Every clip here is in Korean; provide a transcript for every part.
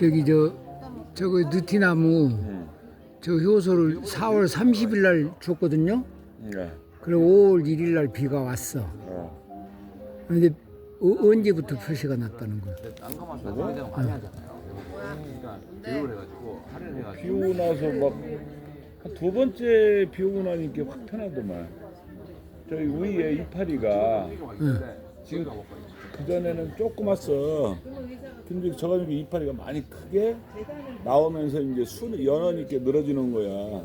저기 저 저거 느티나무 음. 저 효소를 4월 30일 날 줬거든요. 네. 그리고 5월 1일 날 비가 왔어. 어. 근데 어, 언제부터 표시가 났다는 거야? 하잖아요. 그러니까 비 오고 나서 막한두 번째 비 오고 나니까 확 편하더만. 저희 위에 이파리가 지금 그 전에는 조그맣어. 근데 저가 이제 이파리가 많이 크게 나오면서 이제 순 연원 있게 늘어지는 거야.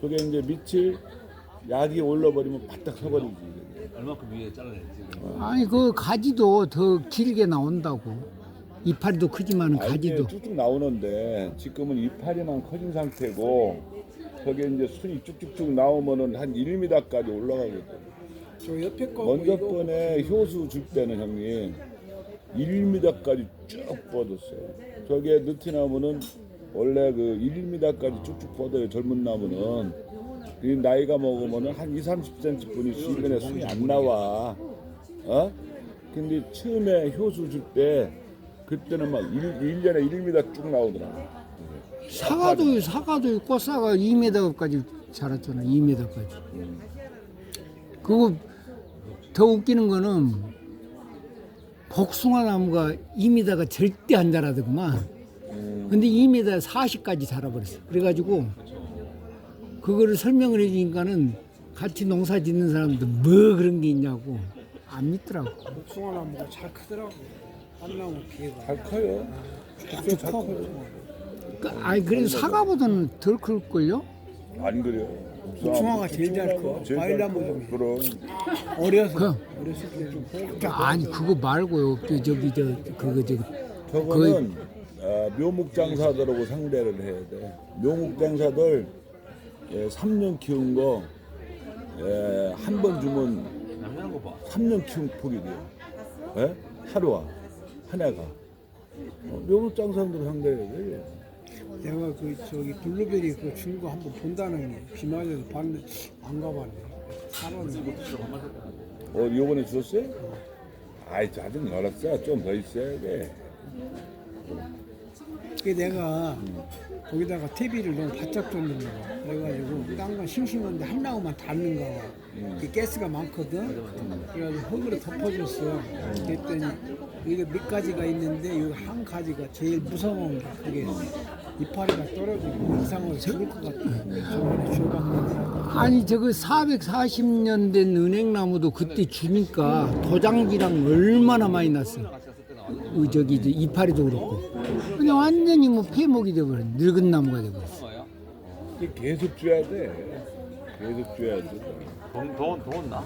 저게 이제 밑을 약이 올라버리면 바짝 서버리지. 얼마큼 위에 잘라냈지. 아니 그 가지도 더 길게 나온다고. 이파리도 크지만 아, 가지도. 쭉쭉 나오는데 지금은 이파리만 커진 상태고 저게 이제 순이 쭉쭉쭉 나오면은 한 1m까지 올라가거든. 저 옆에 거 먼저 이거 번에 효수 줄 때는 형님 1m까지 쭉 뻗었어요. 저게 느티나무는 원래 그 1m까지 쭉쭉 뻗어요. 젊은 나무는. 그 나이가 먹으면은 한 2, 30cm 분이 수변에 순이 안 나와. 어? 근데 처음에 효수 줄 때 그때는 막 1, 년에 1m 쭉 나오더라. 사과도 사과도 꽃사가 2m까지 자랐잖아. 2m까지. 그거 더 웃기는 거는 복숭아 나무가 2m가 절대 안 자라더구만. 근데 2m 40까지 자라버렸어. 그래가지고 그거를 설명을 해주니까는 같이 농사 짓는 사람도 뭐 그런 게 있냐고 안 믿더라고. 복숭아 나무가 잘 크더라고. 한 나무 기회가. 잘 커요. 쭉쭉 잘 커요. 그, 아니 그래도 사과보다는 덜 클걸요? 안 그래요. 복숭아가 제일 잘 커. 제일 과일 잘 나무 커. 중에. 그럼. 어려서 그 어렸을 때 아니 그거 말고요. 그 저기 저 그거 저기 저거는 어, 묘목 장사들하고 상대를 해야 돼. 묘목 장사들 예, 3년 키운 거 예, 한 번 주면 남자는 거 봐. 3년 키운 폭이 돼요. 예? 하루와 한 해가. 어, 묘목 장사들 상대해야 돼. 내가 그 저기 블루베리 그준거 한번 본다는 게 비만에서 봤는데 안 가봤네. 어, 요번에 주셨어요? 아이, 아직 멀었어. 좀 더 있어야 돼. 그게 내가 거기다가 TV를 너무 바짝 줬는 거야. 그래가지고 딴 건 싱싱한데 한 나무만 닳는가 봐. 그 가스가 많거든. 그래가지고 흙으로 덮어줬어. 그랬더니 여기 몇 가지가 있는데 여기 한 가지가 제일 무서운 게 그게 이파리가 떨어지고 이상하게 죽을 것 같아. 저번에 줘봤는데. 아니 저거 440년 된 은행나무도 그때 주니까 도장지랑 얼마나 많이 났어. 그 저기 저 이파리도 그렇고. 근데 완전히 뭐 폐목이 돼버려. 늙은 나무가 돼버렸어. 계속 줘야 돼. 계속 줘야 돼. 돈, 돈, 돈 나?